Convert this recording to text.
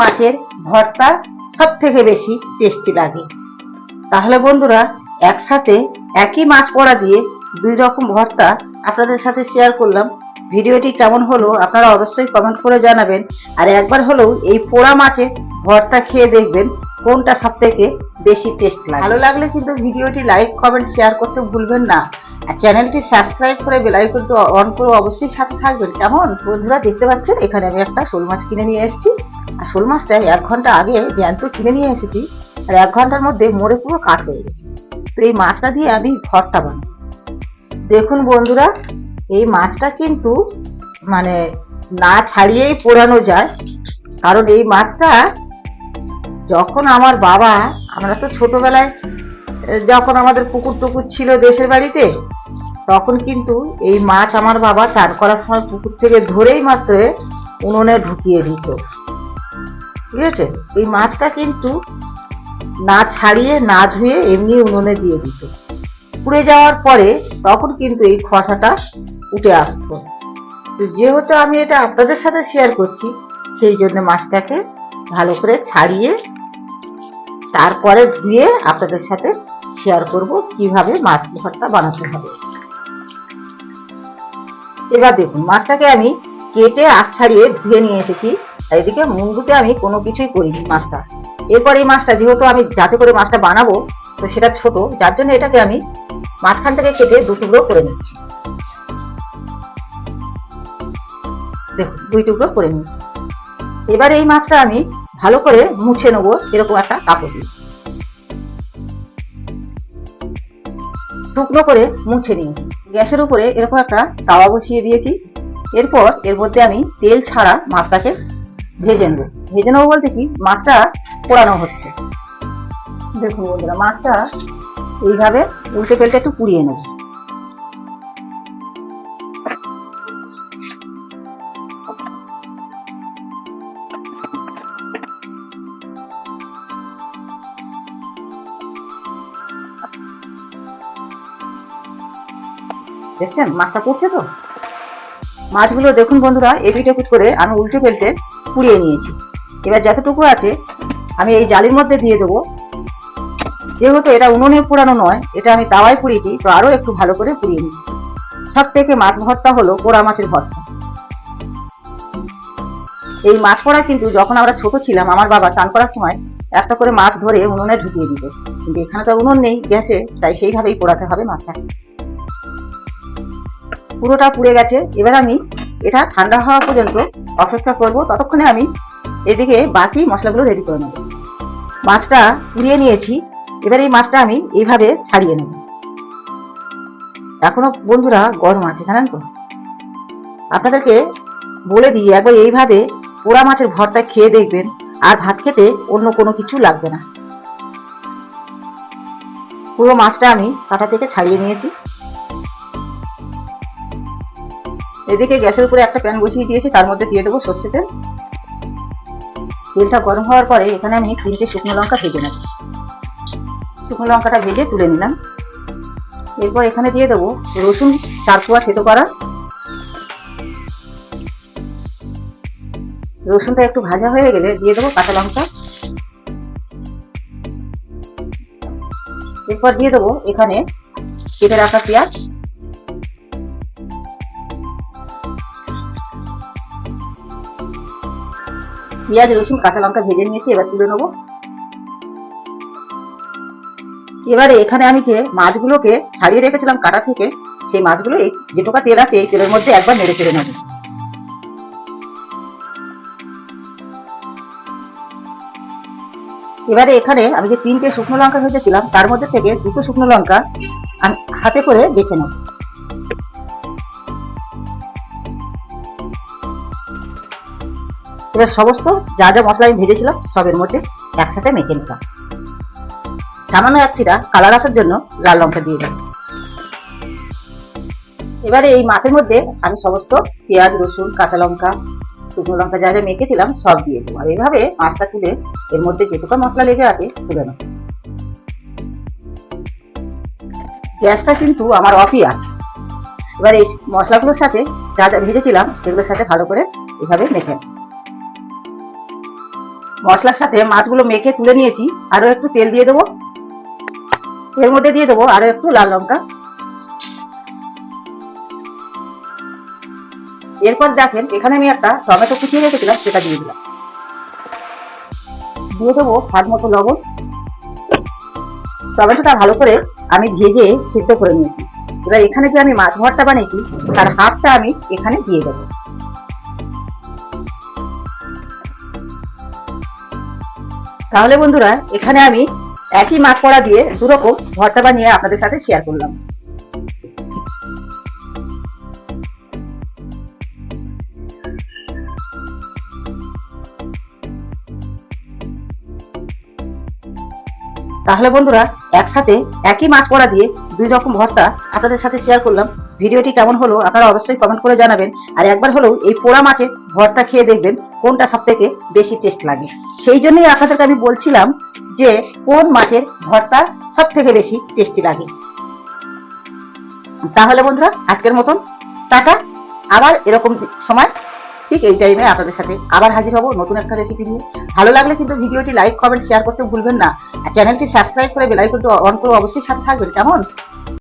মাছের ভর্তা সব থেকে বেশি টেস্টি লাগে। তাহলে বন্ধুরা, একসাথে একই মাছ পড়া দিয়ে দুই রকম ভর্তা আপনাদের সাথে শেয়ার করলাম। ভিডিওটি কেমন হলো আপনারা অবশ্যই কমেন্ট করে জানাবেন। আর একবার হলেও এই পোড়া মাছের ভর্তা খেয়ে দেখবেন কোনটা সব থেকে বেশি টেস্ট লাগে। ভালো লাগলে কিন্তু ভিডিওটি লাইক কমেন্ট শেয়ার করতে ভুলবেন না। আর চ্যানেলটি সাবস্ক্রাইব করে বেলাইকনটি অন করে অবশ্যই সাথে থাকবেন। কেমন? বন্ধুরা, দেখতে পাচ্ছেন? এখানে আমি একটা শোল মাছ কিনে নিয়ে এসেছি। আর শোল মাছটা এক ঘণ্টা আগে জ্যান্ত কিনে নিয়ে এসেছি আর এক ঘণ্টার মধ্যে মোড়ে পুরো কাঠ হয়ে গেছে। তো এই মাছটা দিয়ে আমি ভর্তা বানাবো দেখুন বন্ধুরা, এই মাছটা কিন্তু মানে না ছাড়িয়েই পোড়ানো যায়। কারণ এই মাছটা যখন আমার বাবা, আমরা তো ছোটবেলায় যখন আমাদের পুকুর টুকুর ছিল দেশের বাড়িতে, তখন কিন্তু এই মাছ আমার বাবা চান করার সময় পুকুর থেকে ধরেই মাত্র উনুনে ঢুকিয়ে দিত। ঠিক আছে? এই মাছটা কিন্তু না ছাড়িয়ে, না ধুয়ে এমনি উনুনে দিয়ে দিত। পুড়ে যাওয়ার পরে তখন কিন্তু এই খসাটা উঠে আসতো। যেহেতু আমি এটা আপনাদের সাথে শেয়ার করছি, সেই জন্য মাছটাকে ভালো করে ছাড়িয়ে তারপরে ধুয়ে আপনাদের সাথে শেয়ার করব কীভাবে মাছ ভর্তা বানাতে হবে। এবার দেখুন, মাছটাকে আমি কেটে আশ ছাড়িয়ে ধুয়ে নিয়ে এসেছি। এদিকে মুন্ডুতে আমি কোনো কিছুই করিনি মাছটা। এরপর এই মাছটা, যেহেতু আমি যাতে করে মাছটা বানাবো, তো সেটা ছোট, যার জন্য এটাকে আমি মাঝখান থেকে কেটে দু টুকরো করে নিচ্ছি। দুই টুকরো করে নিচ্ছি। এবার এই মাছটা আমি ভালো করে মুছে নেব, এরকম একটা কাপড় দিয়ে। শুকনো করে মুছে নিয়েছি। গ্যাসের উপরে এরকম একটা তাওয়া বসিয়ে দিয়েছি। এরপর এর মধ্যে আমি তেল ছাড়া মাছটাকে ভেজে নেব ভেজে নেব বলতে কি, মাছটা পোড়ানো হচ্ছে। দেখুন বন্ধুরা, মাছটা এইভাবে উল্টে পেল্টে একটু পুড়িয়ে নেব। দেখছেন, মাছটা পড়ছে তো? মাছগুলো দেখুন বন্ধুরা এপিট করে আমি উল্টে পেল্টে পুড়িয়ে নিয়েছি। এবার যতটুকু আছে, আমি এই জালির মধ্যে দিয়ে দেবো। যেহেতু এটা উনুনে পোড়ানো নয়, এটা আমি তাওয়ায় পুড়িয়েছি, তো আরও একটু ভালো করে পুড়িয়ে নিচ্ছি। সব থেকে মাছ ভর্তা হলো পোড়া মাছের ভর্তা। এই মাছ পোড়া কিন্তু যখন আমরা ছোট ছিলাম, আমার বাবা চান করার সময় একটা করে মাছ ধরে উনুনে ঢুকিয়ে দিত। কিন্তু এখানে তো উনুন নেই, গ্যাসে, তাই সেইভাবেই পোড়াতে হবে মাছটা পুরোটা পুড়ে গেছে। এবার আমি এটা ঠান্ডা হওয়া পর্যন্ত অপেক্ষা করব। ততক্ষণে আমি এদিকে বাকি মশলাগুলো রেডি করে নেব। মাছটা পুড়িয়ে নিয়েছি। এবার এই মাছটা আমি এইভাবে ছাড়িয়ে নেব। এখনও বন্ধুরা গরম আছে, জানেন তো? আপনাদেরকে বলে দিই, একবার এইভাবে পোড়া মাছের ভর্তা খেয়ে দেখবেন, আর ভাত খেতে অন্য কোনো কিছু লাগবে না। পুরো মাছটা আমি কাটা থেকে ছাড়িয়ে নিয়েছি। এদিকে গ্যাসের উপরে একটা প্যান বসিয়ে দিয়েছি, তার মধ্যে দিয়ে দেবো সর্ষে তেল। তেলটা গরম হওয়ার পরে এখানে আমি তিনটে শুকনো লঙ্কা ভেজে নেব। শুকনো লঙ্কাটা ভেজে তুলে নিলাম। এরপর এখানে দিয়ে দেবো রসুন চার কোয়া থেতো করা। রসুনটা একটু ভাজা হয়ে গেলে দিয়ে দেবো কাঁচা লঙ্কা। এরপর দিয়ে দেবো এখানে কেটে রাখা পেঁয়াজ। পেঁয়াজ, রসুন, কাঁচা লঙ্কা ভেজে নিয়েছি, এবার তুলে নেব। এবারে এখানে আমি যে মাছগুলোকে ছাড়িয়ে রেখেছিলাম কাটা থেকে, সেই মাছগুলো এই যেটুকা তেল আছে, এই তেলের মধ্যে একবার নেড়ে চেড়ে নেব। এবারে এখানে আমি যে তিনটে শুকনো লঙ্কা ভেজেছিলাম, তার মধ্যে থেকে দুটো শুকনো লঙ্কা আমি হাতে করে বেছে নেব। এবার সমস্ত যা যা মশলা আমি ভেজেছিলাম, সবের মধ্যে একসাথে মেখে নিলাম। সামান্য এক চিরা কালার আসার জন্য লাল লঙ্কা দিয়ে দেবো এবারে এই মাছের মধ্যে আমি সমস্ত পেঁয়াজ, রসুন, কাঁচা লঙ্কা, শুকনো লঙ্কা যা যা মেখেছিলাম, সব দিয়ে দেবো আর এইভাবে মাছটা তুলে এর মধ্যে যেটুকু মশলা লেগে আছে, তুলে নেব। গ্যাসটা কিন্তু আমার অফই আছে। এবার এই মশলাগুলোর সাথে যা যা ভেজেছিলাম, সেগুলোর সাথে ভালো করে এভাবে মেখে নেব। মশলার সাথে মাছগুলো মেখে তুলে নিয়েছি। আরও একটু তেল দিয়ে দেবো। এর মধ্যে দিয়ে দেবো আরও একটু লাল লঙ্কা। এরপর দেখেন, এখানে আমি একটা টমেটো কুচিয়ে রেখেছিলাম, সেটা দিয়ে দিলাম। দিয়ে দেবো স্বাদ মতো লবণ। টমেটোটা ভালো করে আমি ভেজে সিদ্ধ করে নিয়েছি। এবার এখানে যে আমি মাছ ভর্তা বানিয়েছি, তার হাফটা আমি এখানে দিয়ে দেবো। তাহলে বন্ধুরা, এখানে আমি একই মাছ পড়া দিয়ে দুরকম ভর্তা বানিয়ে আপনাদের সাথে শেয়ার করলাম। তাহলে বন্ধুরা, একসাথে একই মাছ পড়া দিয়ে দুই রকম ভর্তা আপনাদের সাথে শেয়ার করলাম। ভিডিওটি কেমন হলো আপনারা অবশ্যই কমেন্ট করে জানাবেন। আর একবার হলেও এই পোড়া মাছের ভর্তা খেয়ে দেখবেন কোনটা সব থেকে বেশি টেস্ট লাগে। সেই জন্যই আপনাদেরকে আমি বলছিলাম যে, কোন মাছের ভর্তা সব থেকে বেশি টেস্টি লাগে। তাহলে বন্ধুরা, আজকের মতন টাটা। আবার এরকম সময় ঠিক এই টাইমে আপনাদের সাথে আবার হাজির হব নতুন একটা রেসিপি নিয়ে। ভালো লাগলে কিন্তু ভিডিওটি লাইক কমেন্ট শেয়ার করতে ভুলবেন না। আর চ্যানেলটি সাবস্ক্রাইব করে বেলাইকনটি অন করে অবশ্যই সাথে থাকবেন। কেমন?